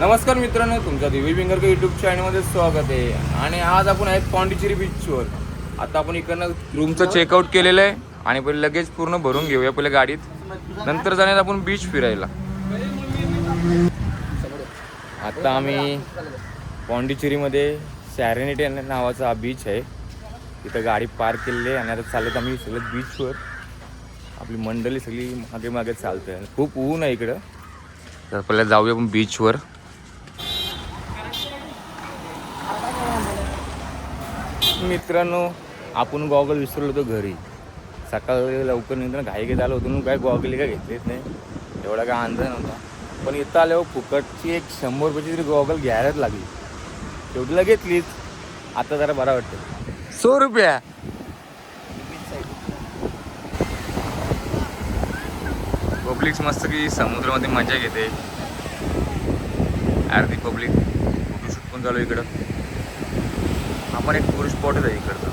नमस्कार मित्रांनो तुमच्या दिवी बिंगरकर युट्यूब चॅनलमध्ये स्वागत आहे. आणि आज आपण आहेत पांडिचेरी बीचवर आता आपण इकडनं रूमचं चेकआउट केलेलं आहे आणि पहिले लगेच पूर्ण भरून घेऊया पहिले गाडीत. नंतर जाण्यात आपण बीच फिरायला. आता आम्ही पांडिचेरीमध्ये सॅरेनिटी नावाचा हा बीच आहे. तिथं गाडी पार्क केलेली आहे आणि आता चालत आम्ही सगळं बीचवर आपली मंडळी सगळी मागे मागे चालते खूप ऊन आहे इकडं. तर पहिल्या जाऊया आपण बीचवर मित्रांनो आपण गॉगल विसरलो होतो घरी. सकाळी लवकर निघताना घाई घेत आलो होतो म्हणून काय गॉगल काय घेतलेच नाही. एवढा काय अंदाज नव्हता. पण इथं आल्यावर फुकटची एक शंभर रुपयाची तरी गॉगल घ्यायलाच लागली. शेवटीला घेतलीच. आता जरा बरा वाटतं सो रुपया. पब्लिक मस्त की समुद्रामध्ये मजा घेते. अर्धी पब्लिक. फोटोशूट पण चालू आहे आपण एक टुरिस्ट स्पॉटच आहे इकडचं.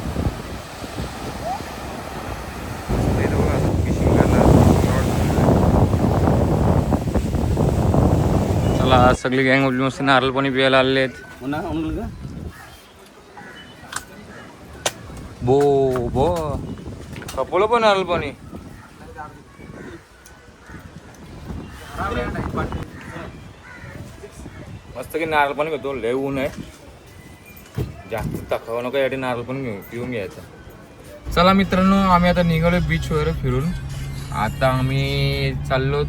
चला आज सगळी गँग आपली मस्त नारळ पाणी प्यायला आलेले आहेत. बो बो. कपलं पण नारळ पाणी. मस्त की नारळ पाणी घेतो लय ऊन आहे. जास्त तखाव नको यासाठी नारळ पण घेऊ पिऊन घ्यायचं. चला मित्रांनो आम्ही आता निघालो बीचवर फिरून. आता आम्ही चाललो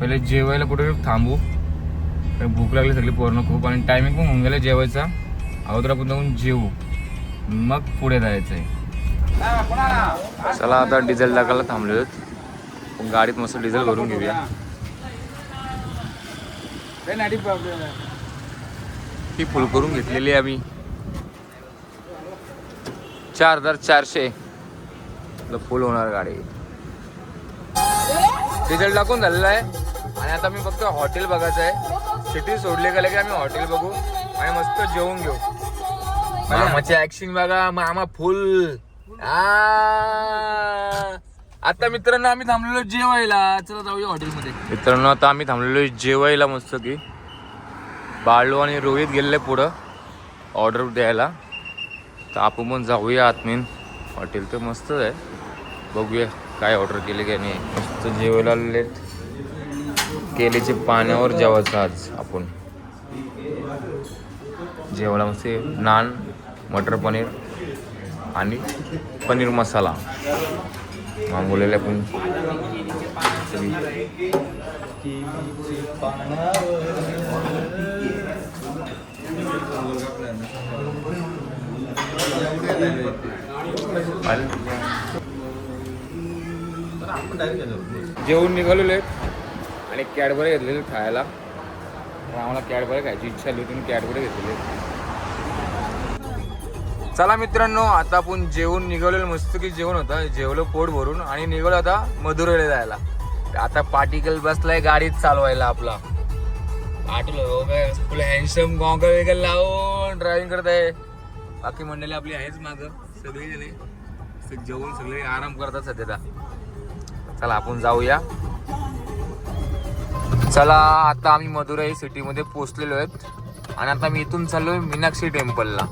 पहिले जेवायला कुठे थांबू. भूक लागली सगळी पूर्ण खूप आणि टायमिंग पण होऊन गेला जेवायचा. अगोदर आपण जाऊन जेवू. मग पुढे जायचं आहे चला आता डिझेल टाकायला थांबलो पण गाडीत मस्त डिझेल भरून घेऊया. ही फुल करून घेतलेली आहे आम्ही. चार हजार चारशे. फुल होणार गाडी. डिझेल टाकून झालेला आहे. आणि आता मी फक्त हॉटेल बघायचं आहे. सिटी सोडले गेले की आम्ही हॉटेल बघू. आणि मस्त जेवून घेऊ. मामाची ऍक्शन बघा मामा फुल आ. आता मित्रांनो आम्ही थांबलेलो जेवायला. चला जाऊया हॉटेलमध्ये मित्रांनो आता आम्ही थांबलेलो जेवायला मस्त की बाळू आणि रोहित गेलेले पुढं. ऑर्डर द्यायला. तर आपण पण जाऊया आत्मीन हॉटेल तर मस्तच आहे. बघूया काय ऑर्डर केले की नाही. मस्त जेवायला आलेले केलेचे पाण्यावर जेवायचं आज आपण. जेवायला मस्त नान मटर पनीर आणि पनीर मसाला. मागवलेले पण जेवून निघालेलो आहेत आणि कॅडबरे घेतलेले खायला. तर आम्हाला कॅडबरे खायची इच्छा आली होती कॅडबरे घेतलेले चला मित्रांनो आता आपण जेवून निघालेलं. मस्त की जेवण होतं. जेवलो पोट भरून आणि निघालो आता मधुरेला जायला. आता पार्टिकल बसलाय गाडीत चालवायला आपला. पाटील हो, फुल हँडसम गॉगल वगैरे लावून ड्रायव्हिंग करत आहे. बाकी मंडळी आपली आहेच माझं सगळी जणे जेवून सगळे आराम करतात सध्या चला आपण जाऊया. चला आता आम्ही मदुराई सिटीमध्ये पोहोचलेलो आहेत. आणि आता मी इथून चाललोय मीनाक्षी टेम्पलला.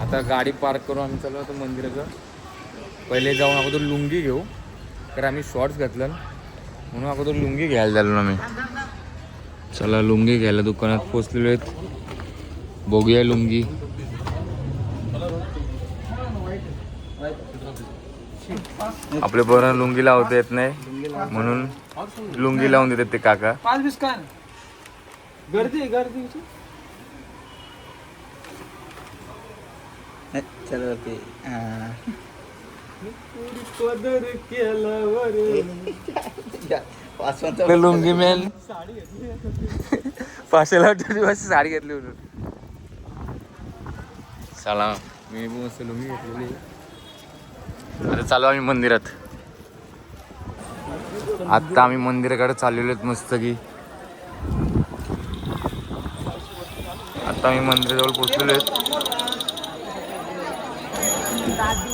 आता गाडी पार्क करून आम्ही चाललो आता मंदिराचं. पहिले जाऊन अगोदर लुंगी घेऊ. तर आम्ही शॉर्ट्स घातलं. म्हणून अगोदर लुंगी घ्यायला झालो आम्ही चला लुंगी घ्यायला दुकानात पोचलेलो आहेत. बघूया लुंगी. आपले बरं लुंगी लावता येत नाही. म्हणून लुंगी लावून देतात ते काका. पाच बीस काय गर्दी गर्दी चलो ते लुंगी मॅन पाचशे दिवस साडी घेतली होती. चला. मी पण मस्त लुंगी घेतलेली आता चालू आम्ही मंदिरात. आता आम्ही मंदिराकडे चाललेलो आहेत मस्त की आता आम्ही मंदिराजवळ पोचलेलो आहेत.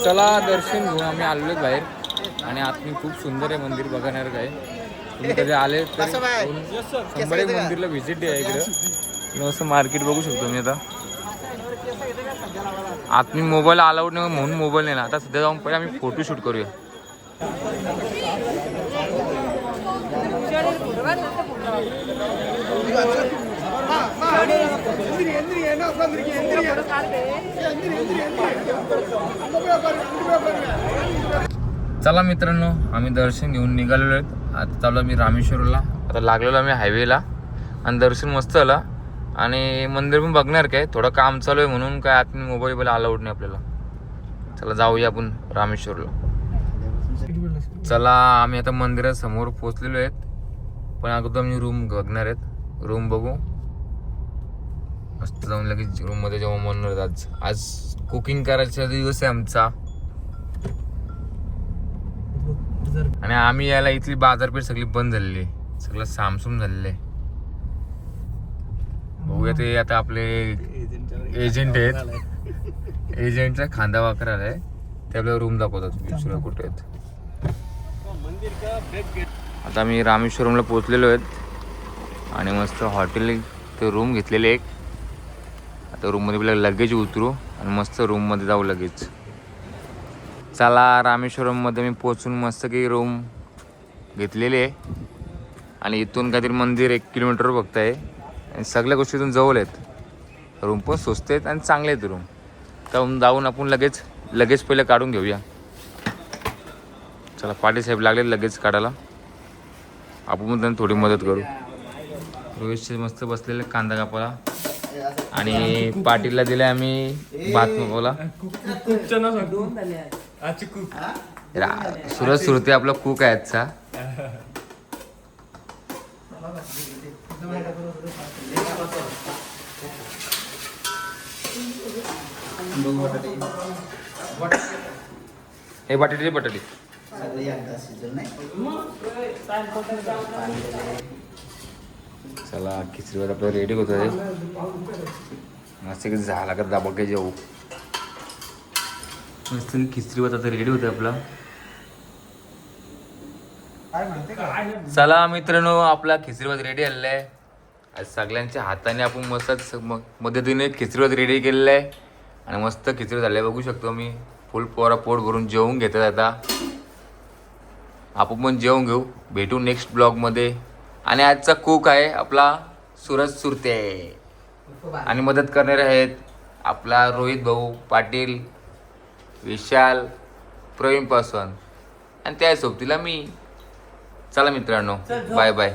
चला दर्शन घेऊन आम्ही आलेलो आहेत बाहेर. आणि आत खूप सुंदर आहे मंदिर बघण्यासारखं आहे. तुम्ही कधी आले तर शंभर मंदिरला व्हिजिट आहे इकडं. असं मार्केट बघू शकतो मी आता. आत मी मोबाईल अलाउड नाही म्हणून मोबाईल नाही ना. आता सध्या जाऊन पहिले आम्ही फोटो शूट करूया. चला मित्रांनो आम्ही दर्शन घेऊन निघालेलो आहेत. आता चालू मी रामेश्वरला. आता लागलेलो आम्ही हायवेला आणि दर्शन मस्त आला आणि मंदिर पण बघणार काय? थोडं काम चालू आहे म्हणून काय आत मोबाईल बिबाईल अलाउड नाही आपल्याला. चला जाऊया आपण रामेश्वरला. चला आम्ही आता मंदिरासमोर पोचलेलो आहेत. पण अगोदर आम्ही रूम बघणार आहेत. रूम बघू. मस्त जाऊन लगेच रूममध्ये जेव्हा म्हणणार आज आज कुकिंग करायचा दिवस आहे आमचा. आणि आम्ही यायला इथली बाजारपेठ सगळी बंद झालेली आहे. सगळं सामसूम झालेलं आहे. बघूया ते आता आपले एजंट आहेत. एजंटचा खांदा वाकर आलाय ते आपल्याला रूम दाखवतात दुसऱ्या कुठे आहेत. आता आम्ही रामेश्वरमला पोहोचलेलो आहेत. आणि मस्त हॉटेल ते रूम घेतलेले एक. आता रूममध्ये आपल्याला लगेच उतरू आणि मस्त रूममध्ये जाऊ लगेच. चला रामेश्वरममध्ये मी पोचून मस्त काही रूम घेतलेली आहे. आणि इथून काहीतरी मंदिर एक किलोमीटर आहे आणि सगळ्या गोष्टी इथून जवळ आहेत. रूम पण स्वस्त आहेत आणि चांगले आहेत रूम तर जाऊन आपण लगेच लगेच पहिले काढून घेऊया. चला पाटील साहेब लागले लगेच काढायला. आपण पण त्यांना थोडी मदत करू. रोहितचे मस्त बसलेले कांदा कापाला आणि पाटीलला दिले आम्ही भात मागवला. सुरज सुरते आपला कुक आहे आजचा. हे बटाटे बटाटे. चला खिचडीवर आपलं रेडी होत आहे मस्त की झाला का दाबा काय जाऊ मस्त की खिचडी आता रेडी होतं आपला. चला मित्रांनो आपला खिचडीवर रेडी आलेला आहे. आज सगळ्यांच्या हाताने आपण मस्त मदतीने खिचडीवर रेडी केलेलं आहे. आणि मस्त खिचडी झाली बघू शकतो मी. फुल पोरा पोट भरून जेवून घेतात आता. आपण पण जेवून घेऊ. भेटू नेक्स्ट ब्लॉगमध्ये आणि आजचा कुक आहे आपला सूरज सुरते. आणि मदत करणारे आहेत आपला रोहित भाऊ पाटील विशाल प्रवीण पासवान. आणि त्या सोबतीला मी. चला मित्रांनो बाय बाय.